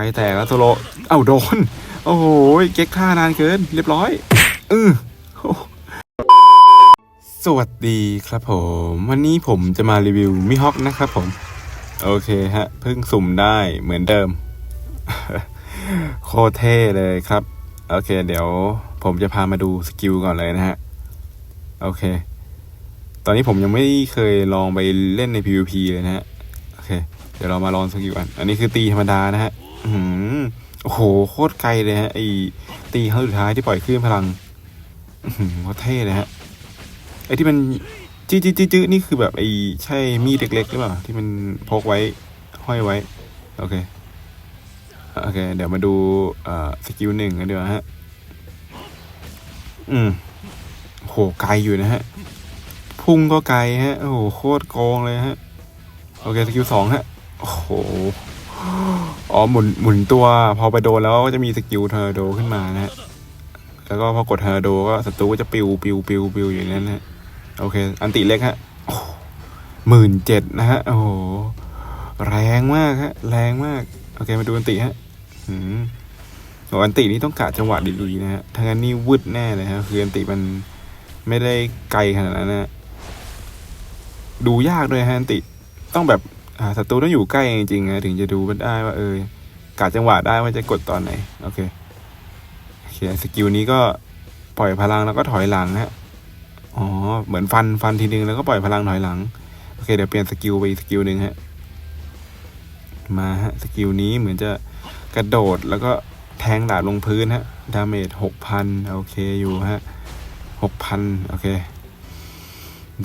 รแตกแล้วโซโล เอ้าโดน โอ้โห เก๊กท่านานเกิน เรียบร้อยอืออสวัสดีครับผม วันนี้ผมจะมารีวิวมิฮอกนะครับผม โอเคฮะ เพิ่งสุ่มได้เหมือนเดิม โคเท่เลยครับ โอเค เดี๋ยวผมจะพามาดูสกิลก่อนเลยนะฮะ โอเค ตอนนี้ผมยังไม่เคยลองไปเล่นใน PVP เลยนะฮะ โอเค เดี๋ยวเรามาลองสกิลกัน อันนี้คือตีธรรมดานะฮะ โอ้โห โคตรไกลเลยฮะ ไอตีครั้งสุดท้ายที่ปล่อยคลื่นพลังอื้อหือโคตรเท่เลยฮะ ไอที่มันจื้อจื้อจื้อจื้นี่คือแบบไอใช่มีดเล็กๆหรือเปล่า ที่มันพกไว้ ห้อยไว้ โอเค โอเค เดี๋ยวมาดูสกิลหนึ่งกันดีกว่าฮะ อืมโห ไกลอยู่นะฮะ พุ่งก็ไกลฮะ โอ้โห โคตรโกงเลยฮะ โอเค สกิลสองฮะ โอ้โห อ๋อหมุนหมุนตัวพอไปโดนแล้วก็จะมีสกิลเทอร์โดขึ้นมานะฮะแล้วก็พอกดเทอร์โดก็ศัตรูก็จะปิวปิวปิวปิวอย่างนั้นนะฮะโอเค อันติเล็กฮะหมื่นเจ็ดนะฮะโอ้โหแรงมากฮะ แรงมาก โอเคมาดูอันติฮะอืมโอ้อันตินี่ต้องกะจังหวะดีๆนะฮะถ้างั้นนี่วืดแน่เลยฮะคืออันติมันไม่ได้ไกลขนาดนั้นนะดูยากด้วยฮะอันติต้องแบบ ศัตรูต้องอยู่ใกล้จริงๆนะถึงจะดูมันได้ว่าเออกะจังหวะได้ว่าจะกดตอนไหน โอเคโอเคสกิลนี้ก็ปล่อยพลังแล้วก็ถอยหลังฮะอ๋อเหมือนฟันฟันทีนึงแล้วก็ปล่อยพลังถอยหลังโอเคเดี๋ยวเปลี่ยนสกิลไปอีกสกิลหนึ่งฮะมาฮะสกิลนี้เหมือนจะกระโดดแล้วก็แทงดาบลงพื้นฮะดาเมจหกพันโอเคอยู่ฮะหกพันโอเค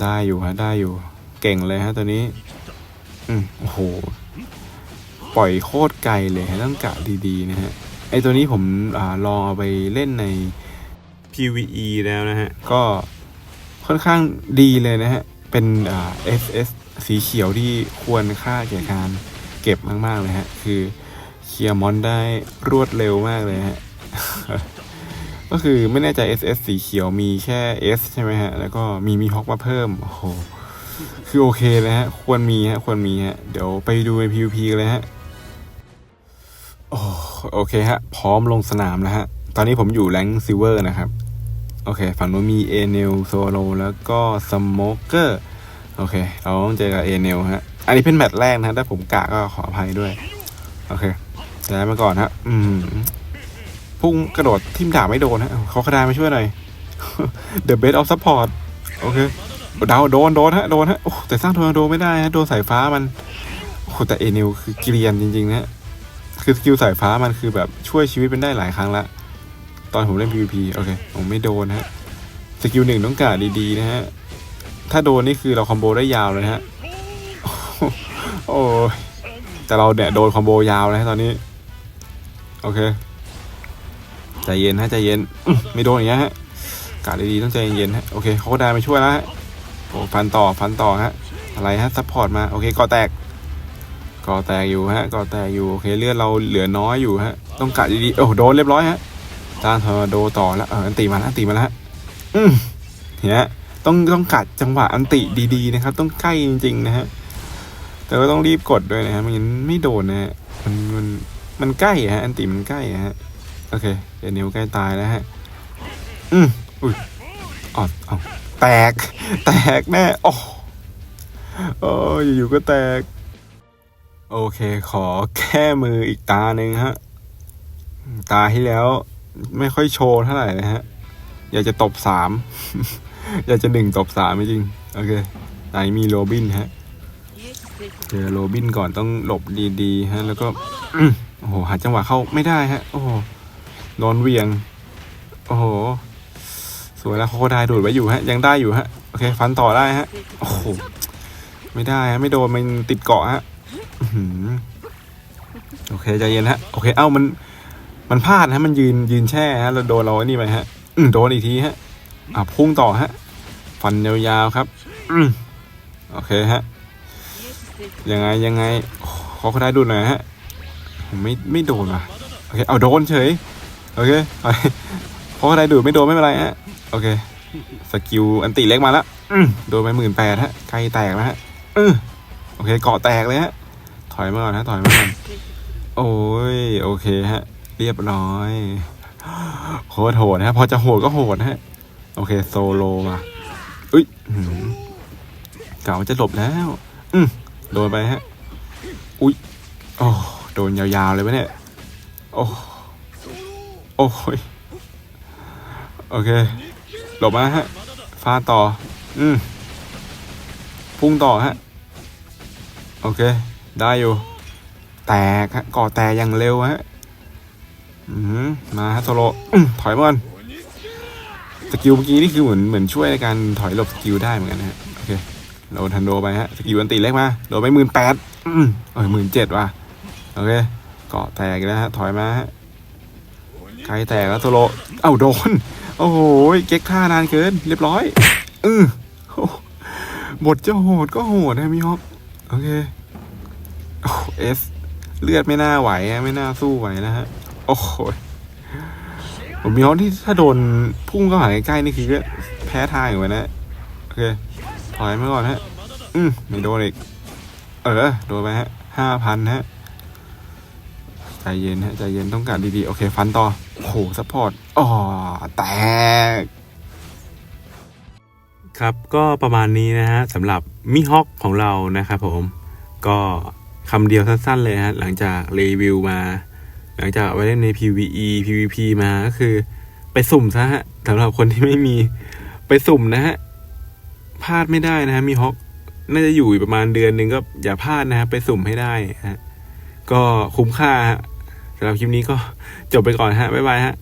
ได้อยู่ฮะได้อยู่ เก่งเลยฮะตัวนี้ อืมโอ้โห ปล่อยโคตรไกลเลยต้องกะดีๆนะฮะ ไอตัวนี้ผมอลองเอาไปเล่นใน PVE แล้วนะฮะ ก็ค่อนข้างดีเลยนะฮะ เป็นอ่า SS สีเขียวที่ควรค่าแก่การเก็บมาก ๆ เลยฮะ คือเคลียร์มอนได้รวดเร็วมากเลยฮะ ก็คือไม่แน่ใจ SS สีเขียวมีแค่ S ใช่ไหมฮะ แล้วก็มีมีฮอกมาเพิ่ม โอ้โห คือโอเคเลยฮะ ควรมีฮะ ควรมีฮะ เดี๋ยวไปดูใน PVP กันเลยฮะ โอ้โอเคฮะ พร้อมลงสนามแล้วฮะ ตอนนี้ผมอยู่แรงซิเวอร์นะครับ โอเค ฝั่งนู้นมีเอเนลโซโลแล้วก็สโมเกอร์ โอเค เราต้องเจอกับเอเนลฮะ อันนี้เป็นแมตช์แรกนะถ้าผมกะก็ขออภัยด้วย โอเคได้มาก่อนฮะ อืม พุ่งกระโดดทิมดาบไม่โดนฮะ เขากระดามาช่วยหน่อย The best of support โอเค เดาโดนโดนฮะโดนฮะโอ้แต่สร้างทอร์นาโดไม่ได้ฮะโดนสายฟ้ามันโอ้แต่เอนิวคือเกรียนจริงๆนะคือสกิลสายฟ้ามันคือแบบช่วยชีวิตเป็นได้หลายครั้งละตอนผมเล่น PVP โอเคผมไม่โดนฮะสกิลหนึ่งต้องกาดดีๆนะฮะถ้าโดนนี่คือเราคอมโบได้ยาวเลยฮะโอ้ยแต่เราเนี่ยโดนคอมโบยาวเลยฮะตอนนี้ โอเคใจเย็นฮะใจเย็นไม่โดนอย่างเงี้ยฮะกาดดีๆต้องใจเย็นๆฮะโอเคเขาก็ได้มาช่วยแล้วฮะ ฟันต่อฟันต่อฮะ อะไรฮะซัพพอร์ตมา โอเคก่อแตกก่อแตกอยู่ฮะก่อแตกอยู่ โอเคเลือดเราเหลือน้อยอยู่ฮะ ต้องกะดีๆโอ้โดนเรียบร้อยฮะตานทอร์นาโดต่อแล้วเอออันติมาแล้วอันติมาแล้วอืมเนี่ยต้องต้องกัดจังหวะอันติดีๆนะครับ ต้องใกล้จริงๆนะฮะแต่ก็ต้องรีบกดด้วยนะฮะไม่งั้นไม่โดนนะฮะมันมันมันใกล้ฮะ อันติมันใกล้ฮะโอเคเดี๋ยวนิ้วใกล้ตายแล้วฮะอืมอุ้ยอ๋อเอา แตก แตกแน่โอ้โอ้ยอยู่ๆก็แตก โอเค ขอแก้มืออีกตาหนึ่งฮะ ตาที่แล้วไม่ค่อยโชว์เท่าไหร่นะฮะ อยากจะตบสาม อยากจะหนึ่งตบสามจริง โอเคไหนมีโรบินฮะ เจอโรบินก่อนต้องหลบดีๆฮะ แล้วก็โอ้โหหาจังหวะเข้าไม่ได้ฮะ โอ้โหโดนเวียง โอ้โห สวยแล้วโคได้ดูดไว้อยู่ฮะ ยังได้อยู่ฮะ โอเค ฟันต่อได้ฮะ โอ้โห ไม่ได้ฮะ ไม่โดน มันติดเกาะฮะโอเค ใจเย็นฮะ โอเค เอ้า มัน มันพลาดฮะ มันยืน ยืนแช่ฮะแล้วโดนเราไอ้นี่ไปฮะอืมโดนอีกทีฮะ อะ พุ่งต่อฮะ ฟันยาวๆครับ อืโอเคฮะ ยังไง ยังไงโอ้ขอเขาได้ดูหน่อยฮะ ไม่ ไม่โดนว่ะ โอเค เอาโดนเฉย โอเคไป ราะอะไรดูดไม่โดนไม่เป็นไรฮะ โอเค สกิลอันติเล็กมาแล้วโดนไปหมื่นแปดฮะไกลแตกแล้วฮะโอเคเกาะแตกเลยฮะ ถอยมาก่อนฮะถอยมาก่อนโอ้ยโอเคฮะ เรียบร้อยโคตรโหดนะฮะ พอจะโหดก็โหดนะฮะ โอเคโซโลอะอุ้ยเก่าจะหลบแล้ว อืโดนไปฮะ อุ้ยโอ้โดนยาวๆเลยวะเนี่ย โอ้ โอ้ย โอเค หลบมาฮะฟาดต่อ อืม พุ่งต่อฮะ โอเค ได้อยู่ แตกฮะ ก่อแตกอย่างเร็วฮะ อืมมาฮะโซโลอถอยมาก่อนสกิลเมื่อกี้นี่คือเหมือนเหมือนช่วยในการถอยหลบสกิลได้เหมือนกันฮะ โอเคโดนทันโดไปฮะ สกิลอันตีเล็กมาโดนไปหมื่นแปดอืมเอ้ยหมื่นเจ็ดว่ะ โอเคเกาะแตกแล้วฮะ ถอยมาฮะไกลแตกแล้วโซโล เอ้าโดน โอ้โห เก๊กท่านานเกิน เรียบร้อยอือโอ้บทจะโหดก็โหดนะมิฮอกโอเคโอ้เอสเลือดไม่น่าไหวอะไม่น่าสู้ไหวนะฮะ โอ้โหผมมีฮอกที่ถ้าโดนพุ่งเข้าหาใกล้ๆนี่คือแพ้ทางอยู่นะโอเคถอยมาก่อนฮะ อืมไม่โดนอีก เออ โดนไปฮะห้าพันฮะ ใจเย็นฮะ ใจเย็นต้องการดีๆ โอเค ฟันต่อ โอ้โห ซัพพอร์ต อ๋อแตก ครับก็ประมาณนี้นะฮะสำหรับมิฮอกของเรานะครับผมก็คำเดียวสั้นๆเลยฮะหลังจากรีวิวมา หลังจากเอาไปเล่นใน PVE PVP มาก็คือ ไปสุ่มซะฮะสำหรับคนที่ไม่มีไปสุ่มนะฮะพลาดไม่ได้นะฮะมิฮอกน่าจะอยู่ประมาณเดือนหนึ่งก็อย่าพลาดนะฮะไปสุ่มให้ได้ฮะก็คุ้มค่าฮะสำหรับคลิปนี้ก็จบไปก่อนฮะบ๊ายบายฮะ